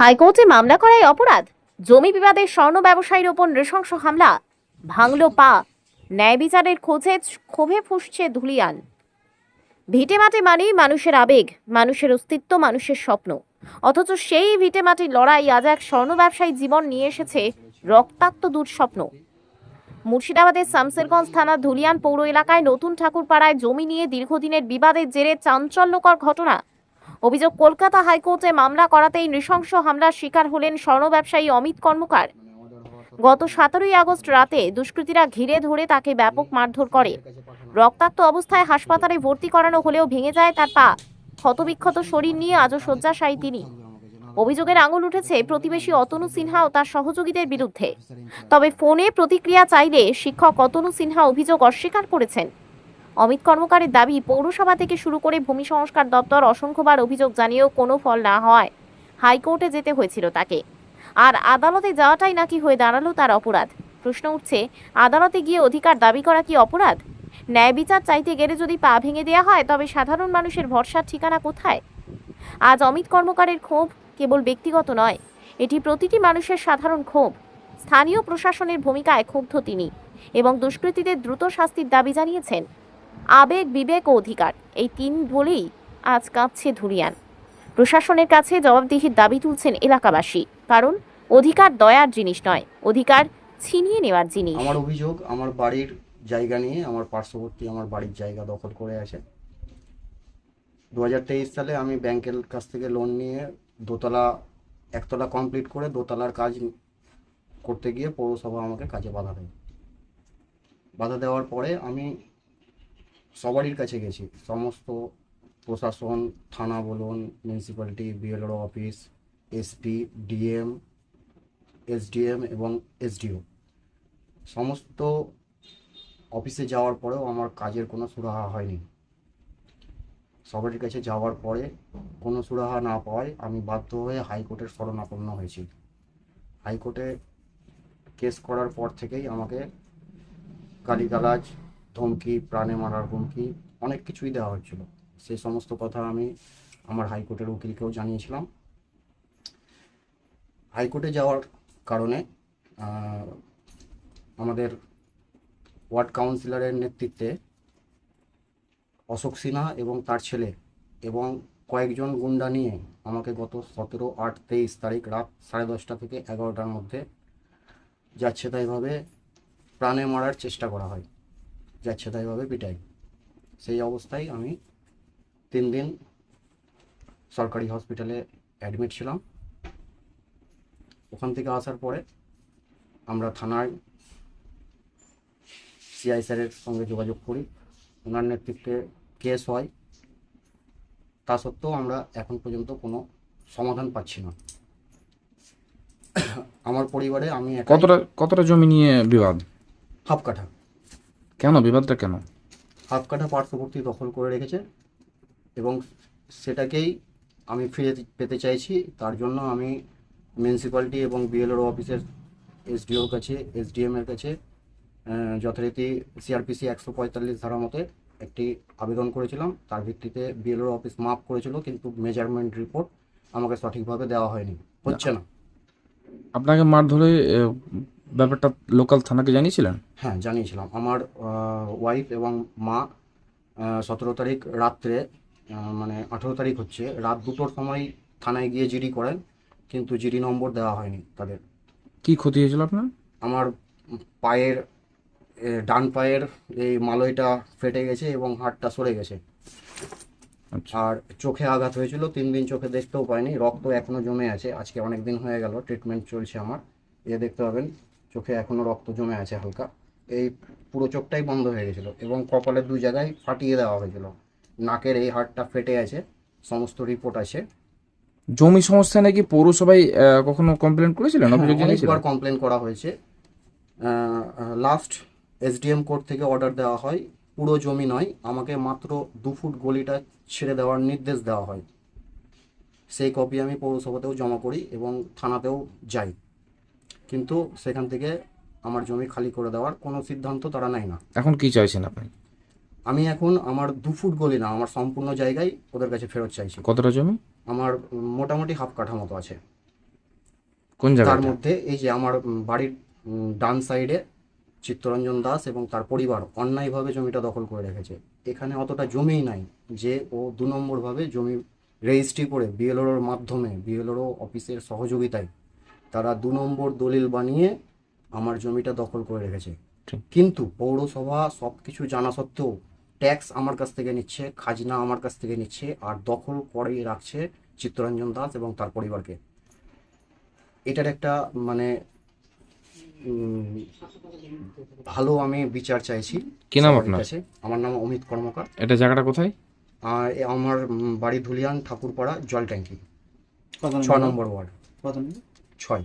হাইকোর্টে মামলা করায় অপরাধ। জমি বিবাদের স্বর্ণ ব্যবসায়ীর ওপর নৃশংস হামলা। ভাঙল পা। ন্যায় বিচারের খোঁজে ক্ষোভে ফুসছে ধুলিয়ান ভিটে মাটি মানেই মানুষের আবেগ, মানুষের অস্তিত্ব, মানুষের স্বপ্ন। অথচ সেই ভিটে মাটির লড়াই আজ এক স্বর্ণ ব্যবসায়ী জীবন নিয়ে এসেছে রক্তাক্ত দুঃস্বপ্ন। মুর্শিদাবাদের শামসেরগঞ্জ থানা ধুলিয়ান পৌর এলাকায় নতুন ঠাকুরপাড়ায় জমি নিয়ে দীর্ঘদিনের বিবাদের জেরে চাঞ্চল্যকর ঘটনা। অভিযোগ, কলকাতা হাইকোর্টে মামলা করাতেই নৃশংস হামলার শিকার হলেন স্বর্ণ ব্যবসায়ী অমিত কর্মকার। গত সতেরোই আগস্ট রাতে দুষ্কৃতীরা ঘিরে ধরে তাকে ব্যাপক মারধর করে। রক্তাক্ত অবস্থায় হাসপাতালে ভর্তি করানো হলেও ভেঙে যায় তার পা। ক্ষতবিক্ষত শরীর নিয়ে আজও শয্যাশায়ী তিনি। অভিযোগের আঙুল উঠেছে প্রতিবেশী অতনু সিনহা ও তার সহযোগীদের বিরুদ্ধে। তবে ফোনে প্রতিক্রিয়া চাইলে শিক্ষক অতনু সিনহা অভিযোগ অস্বীকার করেছেন। অমিত কর্মকারের দাবি, পৌরসভা থেকে শুরু করে ভূমি সংস্কার দপ্তর অসংখ্যবার অভিযোগ জানিয়েও কোনো ফল না হয়। হাইকোর্টে যেতে হয়েছিল তাকে। আর আদালতে যাওয়াটাই নাকি হয়ে দাঁড়াল তার অপরাধ। প্রশ্ন উঠছে, আদালতে গিয়ে অধিকার দাবি করা কি অপরাধ? ন্যায় বিচার চাইতে গেলে যদি পা ভেঙে দেওয়া হয়, তবে সাধারণ মানুষের ভরসার ঠিকানা কোথায়? আজ অমিত কর্মকারের ক্ষোভ কেবল ব্যক্তিগত নয়, এটি প্রতিটি মানুষের সাধারণ ক্ষোভ। স্থানীয় প্রশাসনের ভূমিকায় ক্ষুব্ধ তিনি এবং দুষ্কৃতীদের দ্রুত শাস্তির দাবি জানিয়েছেন। আবেগ, বিবেক ও অধিকার। এই তিন বলেই আজ কাঁপছে ধুলিয়ান। প্রশাসনের কাছে জবাবদিহির দাবি তুলছেন এলাকাবাসী। কারণ অধিকার দয়ার জিনিস নয়, অধিকার ছিনিয়ে নেওয়ার জিনিস। আমার অভিযোগ, আমার বাড়ির জায়গা নিয়ে আমার পার্শ্ববর্তী আমার বাড়ির জায়গা দখল করে আছে। দু হাজার তেইশ সালে আমি ব্যাংকের কাছ থেকে লোন নিয়ে দোতলা, একতলা কমপ্লিট করে দোতলার কাজ করতে গিয়ে পৌরসভা আমাকে কাজে বাধা দেয়। বাধা দেওয়ার পরে আমি সবারই কাছে গেছি। সমস্ত প্রশাসন, থানা বলুন municipality BLO office SP DM SDM এবং এসডিও সমস্ত অফিসে যাওয়ার পরেও আমার কাজের কোনো সুরাহা হয়নি। সবারই কাছে যাওয়ার পরে কোনো সুরাহা না পাওয়ায় আমি বাধ্য হয়ে হাইকোর্টের শরণাপন্ন হয়েছি। হাইকোর্টে কেস করার পর থেকেই আমাকে গালিগালাজ ধমকি, প্রাণে মারার হুমকি, অনেক কিছুই দেওয়া হচ্ছিল সেই সমস্ত কথা আমি আমার হাইকোর্টের উকিলকেও জানিয়েছিলাম। হাইকোর্টে যাওয়ার কারণে আমাদের ওয়ার্ড কাউন্সিলরের নেতৃত্বে অশোক সিনহা এবং তার ছেলে এবং কয়েকজন গুন্ডা নিয়ে আমাকে গত সতেরো আট তেইশ তারিখ রাত সাড়ে দশটা থেকে এগারোটার মধ্যে যাচ্ছে তাইভাবে প্রাণে মারার চেষ্টা করা হয়। যাচ্ছে তাইভাবে পিটাই। সেই অবস্থায় আমি তিন দিন সরকারি হসপিটালে অ্যাডমিট ছিলাম। ওখান থেকে আসার পরে আমরা থানায় সিআই স্যারের সঙ্গে যোগাযোগ করি। ওনার নেতৃত্বে কেস হয়। তা সত্ত্বেও আমরা এখন পর্যন্ত কোনো সমাধান পাচ্ছি না। আমার পরিবারে আমি কতটা কতটা জমি নিয়ে বিবাদ? হাফ কাঠা। কেন? বিবাদটা কেন? হাফ কাঠা পার্শ্ববর্তী দখল করে রেখেছে এবং সেটাকেই আমি ফিরে পেতে চাইছি। তার জন্য আমি মিউনিসিপ্যালিটি এবং বিএলওর অফিসের এসডিওর কাছে এসডিএম এর কাছে যথারীতি সিআরপিসি একশো পঁয়তাল্লিশ ধারা মতে একটি আবেদন করেছিলাম। তার ভিত্তিতে বিএলওর অফিস মাপ করেছিল কিন্তু মেজারমেন্ট রিপোর্ট আমাকে সঠিকভাবে দেওয়া হয়নি। হচ্ছে না। আপনাকে মার ধরে এ, ব্যাপারটা লোকাল থানাকে জানিয়েছিলেন? হ্যাঁ জানিয়েছিলাম। আমার ওয়াইফ এবং মা সতেরো তারিখ রাত্রে মানে আঠেরো তারিখ হচ্ছে রাত দুটোর সময় থানায় গিয়ে জিডি করেন কিন্তু জিডি নম্বর দেওয়া হয়নি তাদের। কি ক্ষতি হয়েছিল আপনার? আমার পায়ের এ, ডান পায়ের এই মালয়টা ফেটে গেছে এবং হাড়টা সরে গেছে। আচ্ছা। আর চোখে আঘাত হয়েছিল তিন দিন চোখে দেখতেও পাইনি রক্ত এখনও জমে আছে আজকে অনেক দিন হয়ে গেল ট্রিটমেন্ট চলছে আমার। এ দেখতে পাবেন চোখে এখনও রক্ত জমে আছে হালকা। এই পুরো চোখটাই বন্ধ হয়ে গেছিল এবং কপালের দুই জায়গায় ফাটিয়ে দেওয়া হয়েছিল। নাকের এই হাড়টা ফেটে আছে সমস্ত রিপোর্ট আছে। জমি সমস্যা নাকি পৌরসভায় কখনো কমপ্লেন করেছিলেন? হ্যাঁ, অনেকবার কমপ্লেন করা হয়েছে। লাস্ট এসডিএম কোর্ট থেকে অর্ডার দেওয়া হয়। পুরো জমি নয় আমাকে মাত্র দু ফুট গলিটা ছেড়ে দেওয়ার নির্দেশ দেওয়া হয়। সেই কপি আমি পৌরসভাতেও জমা করি এবং থানাতেও যাই। কিন্তু সেখান থেকে আমার জমি খালি করে দেওয়ার কোনো সিদ্ধান্ত তারা নেয় না। এখন কি চাইছেন আপনি? আমি এখন আমার দু ফুট গলি না আমার সম্পূর্ণ জায়গায় ওদের কাছে ফেরত চাইছি। কতটা জমি? আমার মোটামুটি হাফ কাঠা মতো আছে। কোন তার মধ্যে এই যে আমার বাড়ির ডান সাইডে চিত্তরঞ্জন দাস এবং তার পরিবার অন্যায়ভাবে জমিটা দখল করে রেখেছে। এখানে অতটা জমিই নাই যে ও দু নম্বরভাবে জমি রেজিস্ট্রি করে বিএলওর মাধ্যমে বিএলওর অফিসের সহযোগিতায় তারা দু নম্বর দলিল বানিয়ে আমার জমিটা দখল করে রেখেছে। কিন্তু পৌরসভা সব কিছু জানা সত্ত্বেও ট্যাক্স আমার কাছ থেকে নিচ্ছে খাজনা আমার কাছ থেকে নিচ্ছে আর দখল করে রাখছে চিত্তরঞ্জন দাস এবং তার পরিবারকে। এটার একটা মানে ভালো আমি বিচার চাইছি। কি নাম আপনার? কাছে। আমার নাম অমিত কর্মকার। এটা জায়গাটা কোথায়? আর এ আমার বাড়ি ধুলিয়ান ঠাকুরপাড়া জল ট্যাঙ্কি কত ছ নম্বর? ওয়ার্ড। কত try.